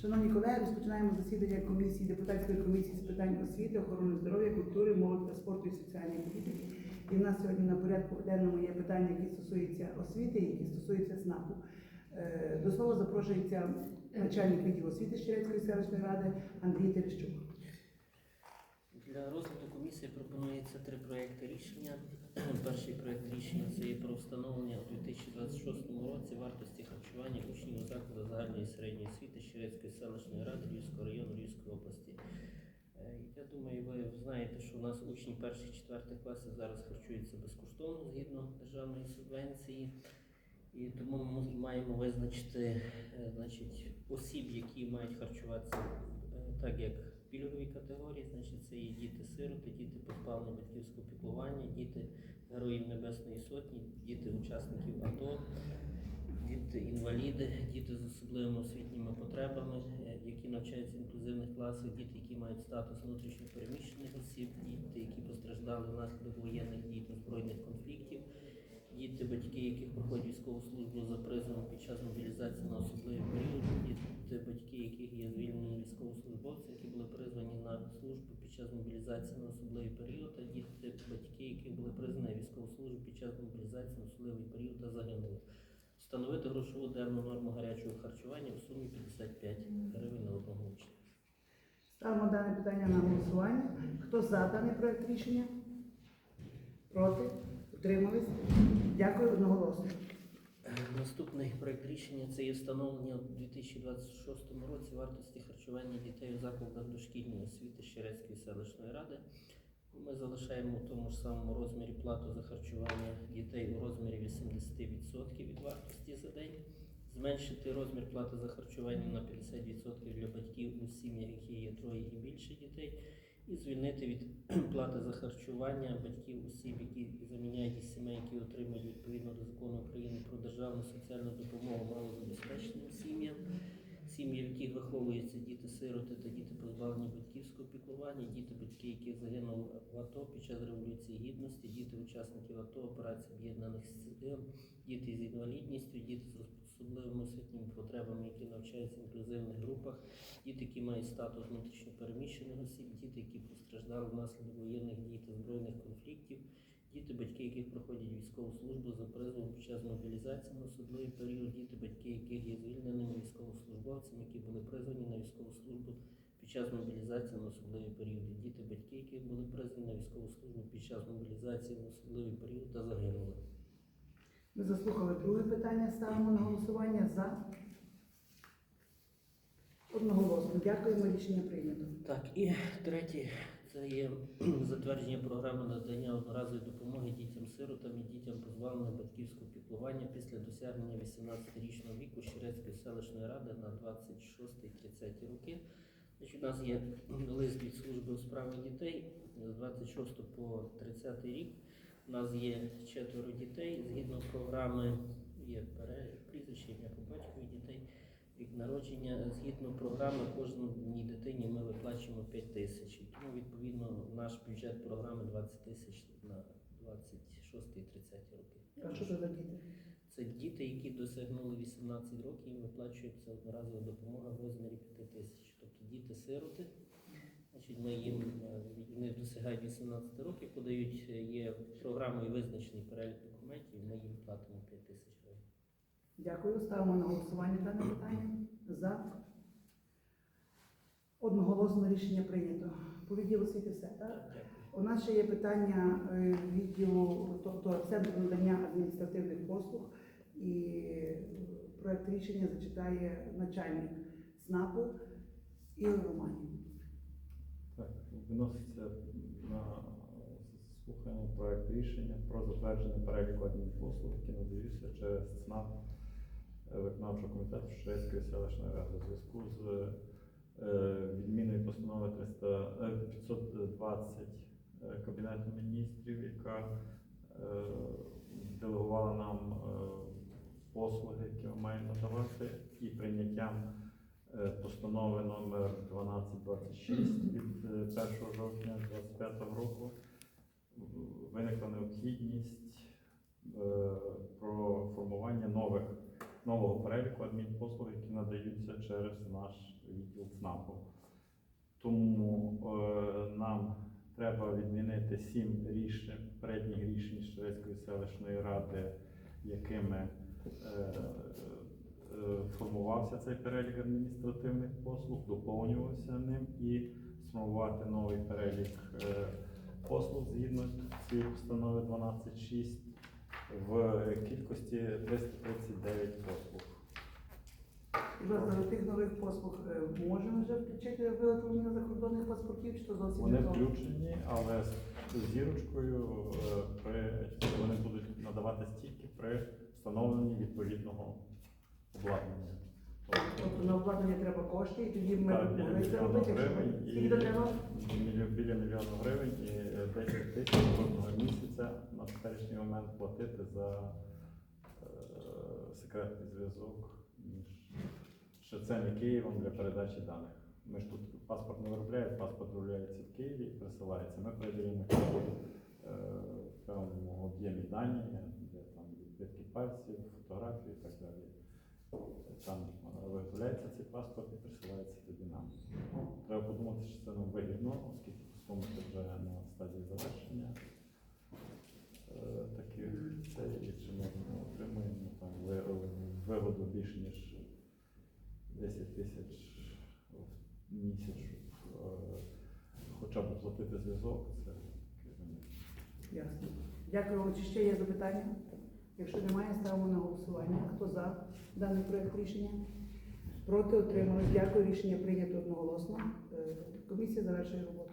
Шановні колеги, розпочинаємо засідання комісії депутатської комісії з питань освіти, охорони здоров'я, культури, молоді та спорту і соціальної політики. І в нас сьогодні на порядку денному є питання, які стосуються освіти, які стосуються СНАПу. Е, До слова запрошується начальник відділу освіти Щерецької селищної ради Андрій Терещук. Для розгляду комісії пропонується три проекти рішення. Перший проект рішення це є про встановлення у 2026 році вартості харчування учнів у закладах загальної середньої освіти Щерецької селищної ради Львівського району Львівської області. Е, Я думаю, ви знаєте, що у нас учні перших четвертих класів зараз харчуються безкоштовно згідно державної субвенції. І тому ми маємо визначити е, значить, осіб, які мають харчуватися е, так, як пільгові категорії, значить це є діти-сироти, діти позбавлені батьківського піклування, діти героїв Небесної Сотні, діти учасників АТО, діти інваліди, діти з особливими освітніми потребами, е, які навчаються в інклюзивних класах, діти, які мають статус внутрішньопереміщених осіб, діти, які постраждали внаслідок воєнних дій та збройних конфліктів. Діти, батьки, яких проходять військову службу за призовом під час мобілізації на особливий період, діти, батьки, яких є звільнені військовослужбовці, які були призвані на службу під час мобілізації на особливий період, та діти, батьки, які були призвані на військову службу під час мобілізації на особливий період та загинули. Встановити грошову денну норму гарячого харчування у сумі 55 гривень на одного учня. Ставимо дане питання на голосування. Хто за даний проект рішення? Проти? Утримались? Дякую одноголосно. Наступний проект рішення це є встановлення у 2026 році вартості харчування дітей у закладах дошкільної освіти Щерецької селищної ради. Ми залишаємо у тому ж самому розмірі плату за харчування дітей у розмірі 80% від вартості за день. Зменшити розмір плати за харчування на 50% для батьків у сім'ях, які є троє і більше дітей, і звільнити від плати за харчування батьків осіб, які заміняють отримують відповідно до закону України про державну соціальну допомогу малозабезпеченим сім'ям, сім'ї, в яких виховуються діти-сироти та діти позбавлені батьківського піклування, діти, батьки, яких загинули в АТО під час Революції Гідності, діти учасників АТО, операції Об'єднаних Сил, діти з інвалідністю, діти з особливими освітніми потребами, які навчаються в інклюзивних групах, діти, які мають статус внутрішньопереміщених осіб, діти, які постраждали внаслідок воєнних дій та збройних конфліктів, діти, батьки, яких проходять військову службу за призовом під час мобілізації на особливий період, діти, батьки, яких є звільненими військовослужбовцями, які були призвані на військову службу під час мобілізації на особливий період, діти, батьки, яких були призвані на військову службу під час мобілізації на особливий період та загинули. Ми заслухали друге питання, ставимо на голосування за. Одноголосно. Дякуємо, рішення прийнято. Так, і третє це є затвердження програми надання одноразової допомоги дітям-сиротам і дітям позбавлених батьківського піклування після досягнення 18-річного віку Щерецької селищної ради на 26-30 роки. У нас є лист від служби у справах дітей з 26 по 30 рік. У нас є четверо дітей. Згідно програми є прізвище, ім'я по батькові дітей. Рік народження згідно програми кожній дитині ми виплачуємо 5 тисяч. Тому відповідно наш бюджет програми 20 тисяч на 26 і 30 роки. А що це за діти? Це діти, які досягнули 18 років, їм виплачується одноразова допомога в розмірі 5 тисяч. Тобто діти-сироти, значить, ми їм е, вони досягають 18 років, подають е, є програмою визначений перелік документів, ми їм платимо 5 тисяч. Дякую. Ставимо на голосування дане питання. За. Одноголосно рішення прийнято. По відділу освіти все, так? У нас ще є питання е, відділу, тобто центру надання адміністративних послуг, і проект рішення зачитає начальник СНАПу Ігор Романів. Так, виноситься на слухання проект рішення про затвердження переліку адмінпослуг, які надаються через ЦНАП е, виконавчого комітету Шведської селищної ради у зв'язку з е, відміною постанови 300, е, 520 е, Кабінету міністрів, яка е, делегувала нам е, послуги, які ми маємо надавати, і прийняттям Е, постанови номер 1226 від е, 1 жовтня 2025 року. Виникла необхідність е, про формування нових нового переліку адмінпослуг, які надаються через наш відділ ЦНАПу. Тому е, нам треба відмінити сім рішень, попередніх рішень Шведської селищної ради, якими е, е, формувався цей перелік адміністративних послуг, доповнювався ним і сформувати новий перелік е, послуг згідно цієї постанови 12.6 в кількості 339 послуг. Власне до тих нових послуг е, можемо вже включити виготовлення закордонних паспортів, чи то зовсім Вони не то? включені, але з зірочкою е, при вони будуть надаватись тільки при встановленні відповідного обладнання. Тобто на обладнання треба кошти, і тоді ми Так, біля могли це мільйона робити. гривень і Скільки треба? біля мільйона гривень і е, 10 тисяч кожного місяця на теперішній момент платити за е, секретний зв'язок між Швецем і Києвом для передачі даних. Ми ж тут паспорт не виробляють, паспорт виробляється в Києві і присилається. Ми передаємо Києву е, в певному об'ємі дані, де там відбитки пальців, фотографії і так далі. Е, цей паспорт і присилається тоді нам. Треба подумати, що це нам вигідно, оскільки суми це вже на стадії завершення е, таких цей, чи ми отримуємо там ви- виводу більше ніж 10 тисяч в місяць, е, хоча б платити зв'язок, це. Ясно. Дякую вам. Чи ще є запитання? Якщо немає, ставимо на голосування. Хто за даний проект рішення? Проти отримали. Дякую. Рішення прийнято одноголосно. Е, Комісія завершує роботу.